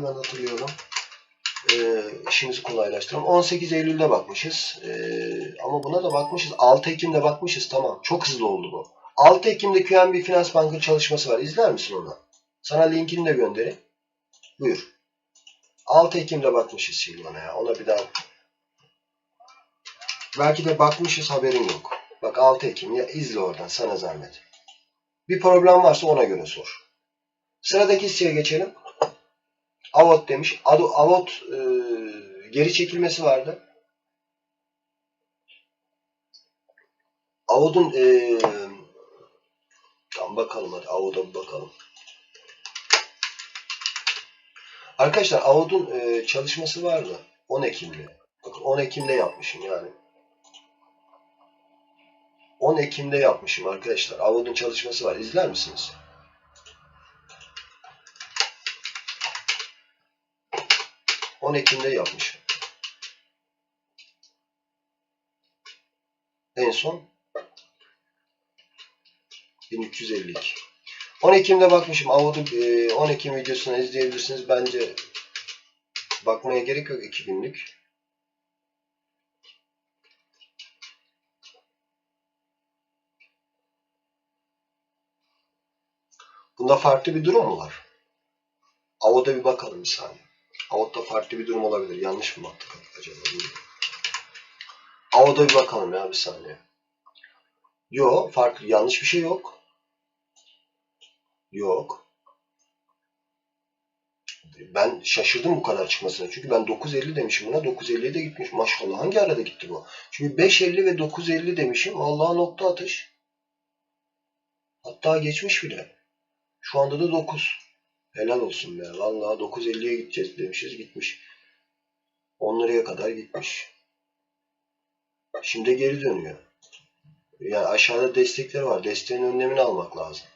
hemen hatırlayalım. Ee, işimizi kolaylaştıralım. 18 Eylül'de bakmışız. Ee, ama buna da bakmışız. 6 Ekim'de bakmışız. Tamam. Çok hızlı oldu bu. 6 Ekim'de QNB Finans Bank'ın çalışması var. İzler misin onu? Sana linkini de göndereyim. Buyur. 6 Ekim'de bakmışız şimdi ona ya. Ona bir daha. Belki de bakmışız haberin yok. Bak 6 Ekim ya izle oradan sana zahmet. Bir problem varsa ona göre sor. Sıradaki hisseye geçelim. Avot demiş. Avot e, geri çekilmesi vardı. Avot'un e, tam bakalım hadi Avot'a bir bakalım. Arkadaşlar Avot'un e, çalışması vardı. 10 Ekim'de. Bakın 10 Ekim'de yapmışım yani. 10 Ekim'de yapmışım arkadaşlar. Avot'un çalışması var. İzler misiniz? On Ekim'de yapmışım. En son 1352. 10 Ekim'de bakmışım. Avut'u e, 10 Ekim videosunu izleyebilirsiniz. Bence bakmaya gerek yok 2 günlük. Bunda farklı bir durum mu var? Avut'a bir bakalım bir saniye. Avut'ta farklı bir durum olabilir. Yanlış mı baktık acaba? Avut'a bir bakalım ya bir saniye. Yok farklı yanlış bir şey yok. Yok. Ben şaşırdım bu kadar çıkmasına. Çünkü ben 9.50 demişim buna. 9.50'ye de gitmiş. Maşallah hangi arada gitti bu? Çünkü 5.50 ve 9.50 demişim. Allah'a nokta atış. Hatta geçmiş bile. Şu anda da 9. Helal olsun be. Vallahi 9.50'ye gideceğiz demişiz. Gitmiş. 10 liraya kadar gitmiş. Şimdi geri dönüyor. Yani aşağıda destekler var. Desteğin önlemini almak lazım.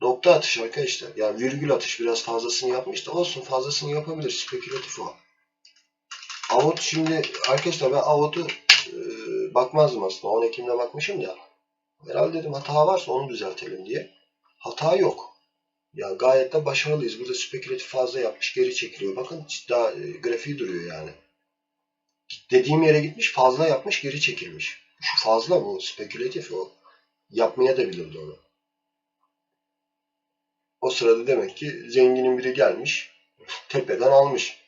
Nokta atış arkadaşlar. Yani virgül atış biraz fazlasını yapmış da olsun fazlasını yapabilir. Spekülatif o. Avot şimdi arkadaşlar ben Avot'u e, bakmazdım aslında. 10 Ekim'de bakmışım da. Herhalde dedim hata varsa onu düzeltelim diye. Hata yok. Ya gayet de başarılıyız. Burada spekülatif fazla yapmış. Geri çekiliyor. Bakın daha e, grafiği duruyor yani. Dediğim yere gitmiş fazla yapmış geri çekilmiş. Şu fazla bu spekülatif o. Yapmaya da bilirdi onu. O sırada demek ki zenginin biri gelmiş. Tepeden almış.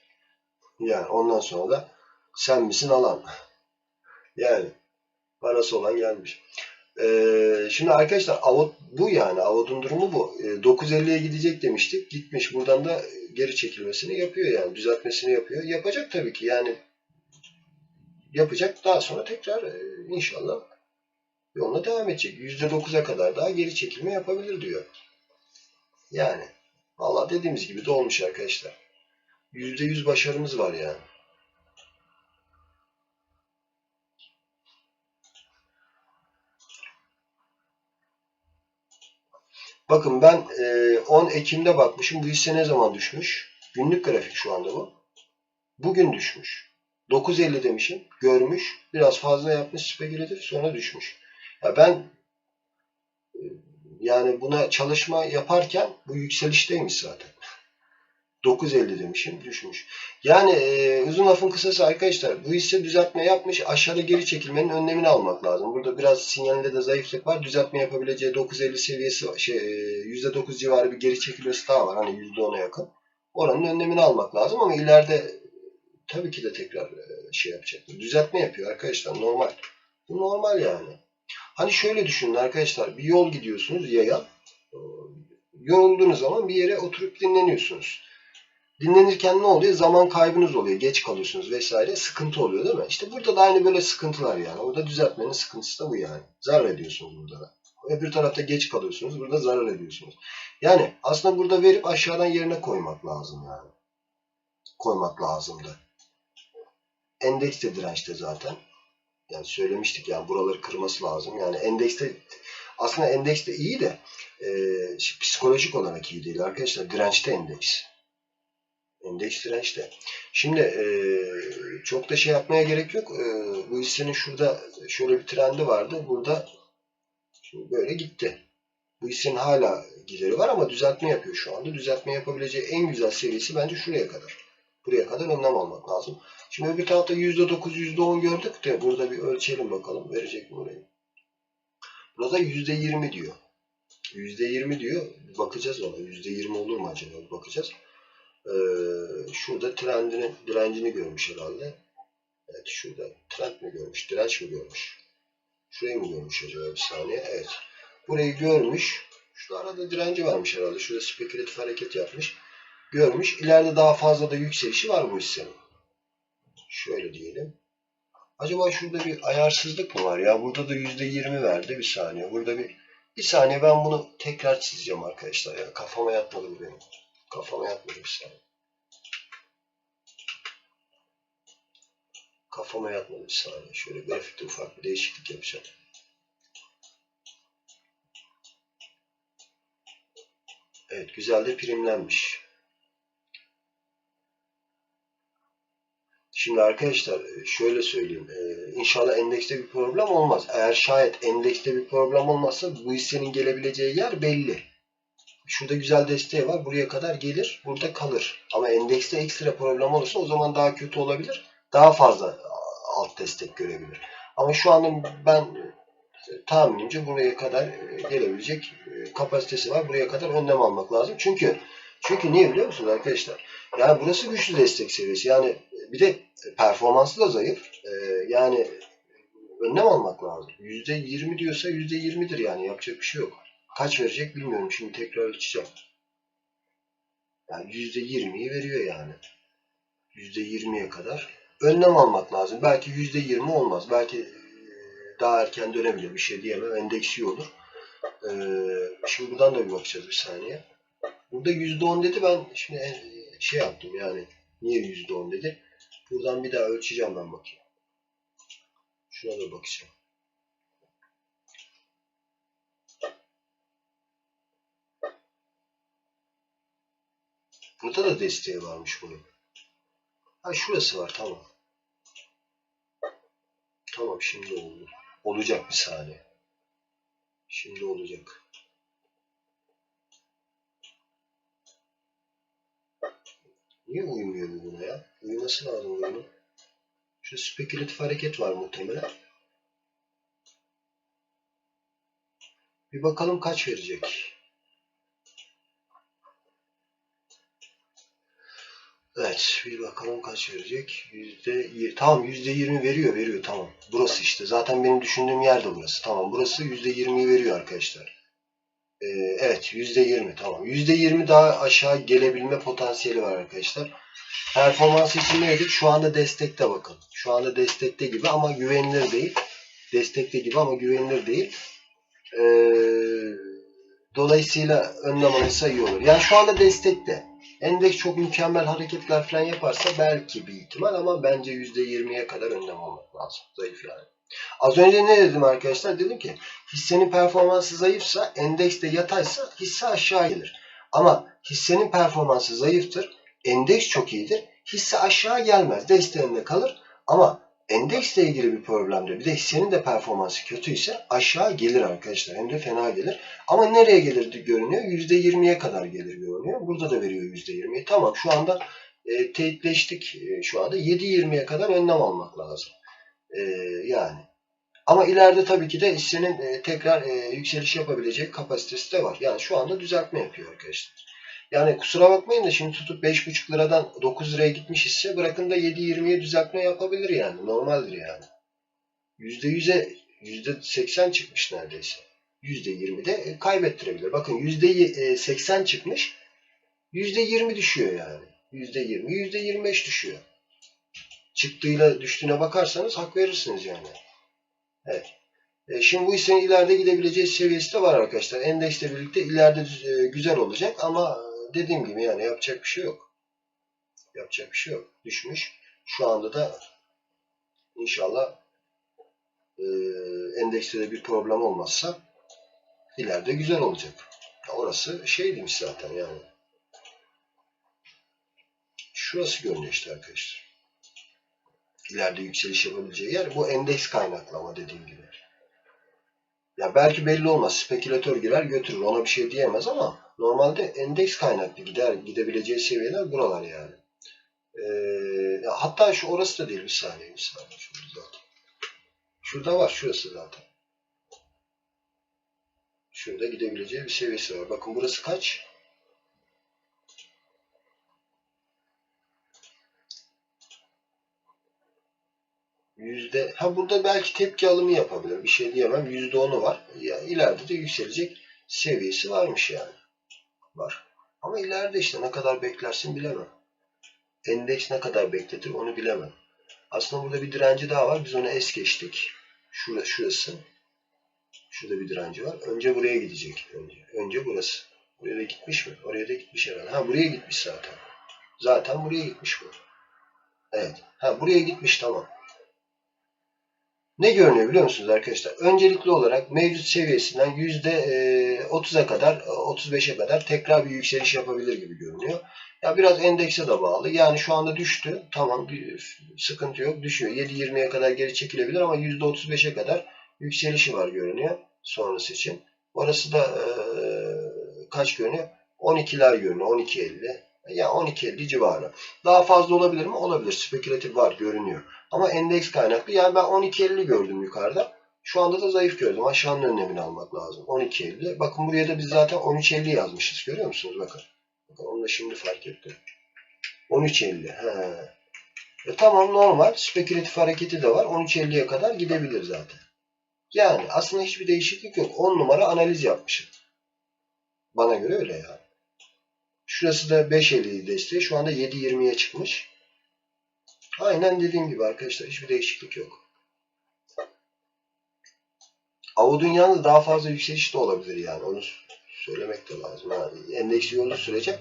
Yani ondan sonra da sen misin alan? Yani parası olan gelmiş. Ee, şimdi arkadaşlar Avot bu yani. Avot'un durumu bu. Ee, 9.50'ye gidecek demiştik. Gitmiş. Buradan da geri çekilmesini yapıyor yani. Düzeltmesini yapıyor. Yapacak tabii ki yani. Yapacak. Daha sonra tekrar e, inşallah yoluna devam edecek. %9'a kadar daha geri çekilme yapabilir diyor. Yani. Valla dediğimiz gibi de olmuş arkadaşlar. %100 başarımız var yani. Bakın ben e, 10 Ekim'de bakmışım. Bu hisse ne zaman düşmüş? Günlük grafik şu anda bu. Bugün düşmüş. 9.50 demişim. Görmüş. Biraz fazla yapmış spekülatif. Sonra düşmüş. Ya ben e, yani buna çalışma yaparken bu yükselişteymiş zaten. 9.50 demişim. Düşmüş. Yani e, uzun lafın kısası arkadaşlar bu hisse düzeltme yapmış. Aşağıda geri çekilmenin önlemini almak lazım. Burada biraz sinyalinde de zayıflık var. Düzeltme yapabileceği 9.50 seviyesi var. Şey, e, %9 civarı bir geri çekilmesi daha var. Hani %10'a yakın. Oranın önlemini almak lazım ama ileride tabii ki de tekrar e, şey yapacak. Düzeltme yapıyor arkadaşlar. Normal. Bu normal yani. Hani şöyle düşünün arkadaşlar. Bir yol gidiyorsunuz yaya. E, Yorulduğunuz zaman bir yere oturup dinleniyorsunuz. Dinlenirken ne oluyor? Zaman kaybınız oluyor. Geç kalıyorsunuz vesaire. Sıkıntı oluyor değil mi? İşte burada da aynı böyle sıkıntılar yani. Orada düzeltmenin sıkıntısı da bu yani. Zarar ediyorsunuz burada da. Öbür tarafta geç kalıyorsunuz. Burada zarar ediyorsunuz. Yani aslında burada verip aşağıdan yerine koymak lazım yani. Koymak lazımdı. Endeks de dirençte zaten. Yani söylemiştik yani buraları kırması lazım. Yani endekste aslında endeks de iyi de e, psikolojik olarak iyi değil arkadaşlar. Dirençte endeks. Endeks dirençte. Şimdi e, çok da şey yapmaya gerek yok. E, bu hissenin şurada şöyle bir trendi vardı. Burada şimdi böyle gitti. Bu hissenin hala gideri var ama düzeltme yapıyor şu anda. Düzeltme yapabileceği en güzel seviyesi bence şuraya kadar. Buraya kadar önlem almak lazım. Şimdi öbür tarafta %9, %10 gördük de burada bir ölçelim bakalım. Verecek mi orayı? Burada %20 diyor. %20 diyor. Bakacağız ona. %20 olur mu acaba? Bakacağız. Ee, şurada trendini, direncini görmüş herhalde. Evet şurada trend mi görmüş? Direnç mi görmüş? Şurayı mı görmüş acaba? Bir saniye. Evet. Burayı görmüş. Şu arada direnci varmış herhalde. Şurada spekülatif hareket yapmış. Görmüş. İleride daha fazla da yükselişi var bu hissenin. Şöyle diyelim. Acaba şurada bir ayarsızlık mı var ya? Burada da %20 verdi. Bir saniye. Burada bir bir saniye ben bunu tekrar çizeceğim arkadaşlar ya. Kafama yatmadı bu benim. Kafama yatmadı bir saniye. Kafama yatmadı bir saniye. Şöyle grafikte ufak bir değişiklik yapacağım. Evet güzel de primlenmiş. Şimdi arkadaşlar şöyle söyleyeyim. Ee, İnşallah endekste bir problem olmaz. Eğer şayet endekste bir problem olmazsa bu hissenin gelebileceği yer belli. Şurada güzel desteği var. Buraya kadar gelir. Burada kalır. Ama endekste ekstra problem olursa o zaman daha kötü olabilir. Daha fazla alt destek görebilir. Ama şu anda ben e, tahminimce buraya kadar e, gelebilecek e, kapasitesi var. Buraya kadar önlem almak lazım. Çünkü çünkü niye biliyor musunuz arkadaşlar? Yani burası güçlü destek seviyesi. Yani bir de performansı da zayıf. Yani önlem almak lazım. %20 diyorsa %20'dir yani. Yapacak bir şey yok. Kaç verecek bilmiyorum. Şimdi tekrar ölçeceğim. Yani %20'yi veriyor yani. %20'ye kadar. Önlem almak lazım. Belki %20 olmaz. Belki daha erken dönebilir. Bir şey diyemem. Endeks olur. Şimdi buradan da bir bakacağız bir saniye. Burada %10 dedi. Ben şimdi şey yaptım yani. Niye %10 dedi? Buradan bir daha ölçeceğim ben bakayım. Şuna da bakacağım. Burada da desteği varmış bunun. Ha şurası var tamam. Tamam şimdi oldu. Olacak bir saniye. Şimdi olacak. Niye uymuyor bu buna ya? Uyuması lazım bunun. Şu spekülatif hareket var muhtemelen. Bir bakalım kaç verecek. Evet, bir bakalım kaç verecek. Yüzde, tamam yüzde yirmi veriyor, veriyor tamam. Burası işte. Zaten benim düşündüğüm yer de burası. Tamam, burası yüzde yirmi veriyor arkadaşlar. Ee, evet, yüzde yirmi tamam. Yüzde yirmi daha aşağı gelebilme potansiyeli var arkadaşlar. Performans için ne dedik? Şu anda destekte bakın. Şu anda destekte gibi ama güvenilir değil. Destekte gibi ama güvenilir değil. Ee, dolayısıyla önlem alırsa iyi olur. Yani şu anda destekte. Endeks çok mükemmel hareketler falan yaparsa belki bir ihtimal ama bence %20'ye kadar önlem almak lazım. Zayıf yani. Az önce ne dedim arkadaşlar? Dedim ki hissenin performansı zayıfsa, endekste yataysa hisse aşağı gelir. Ama hissenin performansı zayıftır, endeks çok iyidir. Hisse aşağı gelmez, desteğinde kalır. Ama endeksle ilgili bir problemde bir de hissenin de performansı kötüyse aşağı gelir arkadaşlar. Hem de fena gelir. Ama nereye gelir görünüyor? %20'ye kadar gelir görünüyor. Burada da veriyor %20'yi. Tamam şu anda e, teyitleştik e, şu anda. 7-20'ye kadar önlem almak lazım. E, yani. Ama ileride tabii ki de hissenin e, tekrar e, yükseliş yapabilecek kapasitesi de var. Yani şu anda düzeltme yapıyor arkadaşlar. Yani kusura bakmayın da şimdi tutup 5,5 liradan 9 liraya gitmiş hisse bırakın da 7.20'ye düzeltme yapabilir yani. Normaldir yani. %100'e %80 çıkmış neredeyse. %20 de kaybettirebilir. Bakın %80 çıkmış. %20 düşüyor yani. %20, %25 düşüyor. Çıktığıyla düştüğüne bakarsanız hak verirsiniz yani. Evet. Şimdi bu hissenin ileride gidebileceği seviyesi de var arkadaşlar. Endeksle birlikte ileride güzel olacak ama dediğim gibi yani yapacak bir şey yok. Yapacak bir şey yok. Düşmüş. Şu anda da inşallah e, endekste de bir problem olmazsa ileride güzel olacak. Orası şey demiş zaten yani. Şurası görünüyor işte arkadaşlar. İleride yükseliş yapabileceği yer bu endeks kaynaklama dediğim gibi. Ya belki belli olmaz. Spekülatör girer götürür. Ona bir şey diyemez ama normalde endeks kaynaklı gider. Gidebileceği seviyeler buralar yani. Ee, hatta şu orası da değil. Bir saniye. Bir saniye. Şurada zaten. Şurada var. Şurası zaten. Şurada gidebileceği bir seviyesi var. Bakın burası kaç? Yüzde, ha burada belki tepki alımı yapabilir. Bir şey diyemem. Yüzde onu var. Ya, ileride de yükselecek seviyesi varmış yani. Var. Ama ileride işte ne kadar beklersin bilemem. Endeks ne kadar bekletir onu bilemem. Aslında burada bir direnci daha var. Biz onu es geçtik. Şurası, şurası. Şurada bir direnci var. Önce buraya gidecek. Önce, önce burası. Buraya da gitmiş mi? Oraya da gitmiş herhalde. Ha buraya gitmiş zaten. Zaten buraya gitmiş bu. Evet. Ha buraya gitmiş tamam. Ne görünüyor biliyor musunuz arkadaşlar? Öncelikli olarak mevcut seviyesinden %30'a kadar, 35'e kadar tekrar bir yükseliş yapabilir gibi görünüyor. Ya biraz endekse de bağlı. Yani şu anda düştü. Tamam bir sıkıntı yok. Düşüyor. 7.20'ye kadar geri çekilebilir ama %35'e kadar yükselişi var görünüyor sonrası için. Orası da e, kaç görünüyor? 12'ler görünüyor. 12.50. Ya 12.50 civarı. Daha fazla olabilir mi? Olabilir. Spekülatif var görünüyor. Ama endeks kaynaklı. Yani ben 12.50 gördüm yukarıda. Şu anda da zayıf gördüm. Aşağının önlemini almak lazım. 12.50. Bakın buraya da biz zaten 13.50 yazmışız. Görüyor musunuz? Bakın. Bakın onu da şimdi fark ettim. 13.50. He. E tamam normal. Spekülatif hareketi de var. 13.50'ye kadar gidebilir zaten. Yani aslında hiçbir değişiklik yok. 10 numara analiz yapmışım. Bana göre öyle yani. Şurası da 5.50 desteği. Şu anda 7.20'ye çıkmış. Aynen dediğim gibi arkadaşlar. Hiçbir değişiklik yok. Avudun yalnız daha fazla yükseliş de olabilir yani. Onu söylemek de lazım. Yani endeks iyi olduğu sürece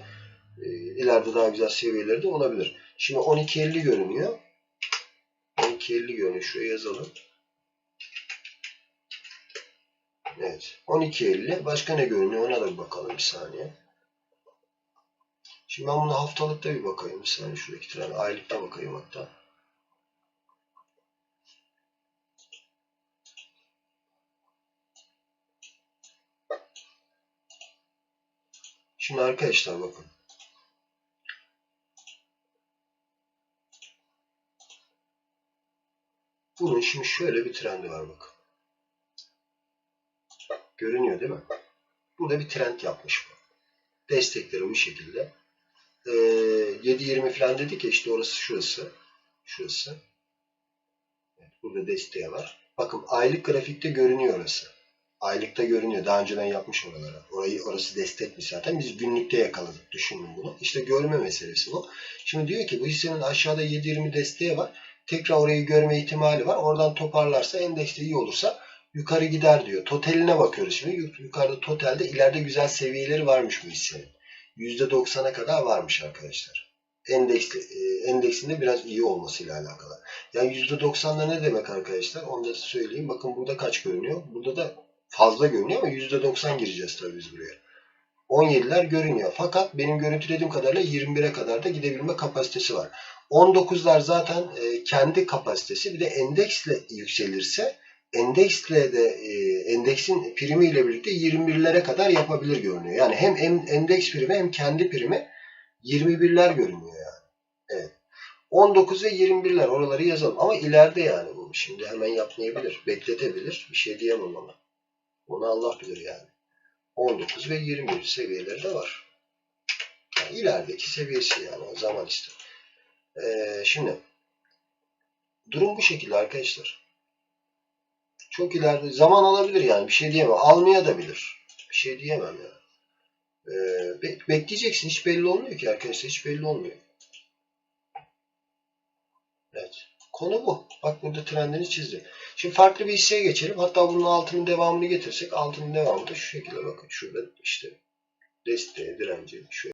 e, ileride daha güzel seviyeleri de olabilir. Şimdi 12.50 görünüyor. 12.50 görünüyor. Şuraya yazalım. Evet. 12.50. Başka ne görünüyor? Ona da bir bakalım bir saniye. Şimdi ben bunu haftalıkta bir bakayım. Bir saniye şuradaki tren aylıkta bakayım hatta. Şimdi arkadaşlar bakın. Bunun şimdi şöyle bir trendi var bakın. Görünüyor değil mi? Burada bir trend yapmış bu. Destekleri bu şekilde. Ee, 7.20 falan dedik ya işte orası şurası. Şurası. Evet, burada desteği var. Bakın aylık grafikte görünüyor orası. Aylıkta görünüyor. Daha önceden yapmış oralara. Orayı, orası destekmiş zaten. Biz günlükte yakaladık. Düşünün bunu. İşte görme meselesi bu. Şimdi diyor ki bu hissenin aşağıda 7.20 desteği var. Tekrar orayı görme ihtimali var. Oradan toparlarsa endekste iyi olursa yukarı gider diyor. Totaline bakıyoruz şimdi. Yukarıda totalde ileride güzel seviyeleri varmış bu hissenin. %90'a kadar varmış arkadaşlar. Endeksli, e, endeksinde biraz iyi olmasıyla alakalı. Yani %90'da ne demek arkadaşlar? Onu da söyleyeyim. Bakın burada kaç görünüyor? Burada da fazla görünüyor ama %90 gireceğiz tabii biz buraya. 17'ler görünüyor. Fakat benim görüntülediğim kadarıyla 21'e kadar da gidebilme kapasitesi var. 19'lar zaten e, kendi kapasitesi. Bir de endeksle yükselirse endeksle de e, endeksin primi ile birlikte 21'lere kadar yapabilir görünüyor. Yani hem endeks primi hem kendi primi 21'ler görünüyor yani. Evet. 19 ve 21'ler oraları yazalım. Ama ileride yani bu. Şimdi hemen yapmayabilir. Bekletebilir. Bir şey diyemem ama. Onu Allah bilir yani. 19 ve 21 seviyeleri de var. Yani ilerideki seviyesi yani zaman işte. Ee, şimdi durum bu şekilde arkadaşlar. Çok ileride zaman alabilir yani bir şey diyemem. Almaya da bilir. Bir şey diyemem yani. Ee, be bekleyeceksin. Hiç belli olmuyor ki arkadaşlar. Hiç belli olmuyor. Evet. Konu bu. Bak burada trendini çizdim. Şimdi farklı bir hisseye geçelim. Hatta bunun altının devamını getirsek altının devamı da şu şekilde bakın. Şurada işte desteği, direnci, şu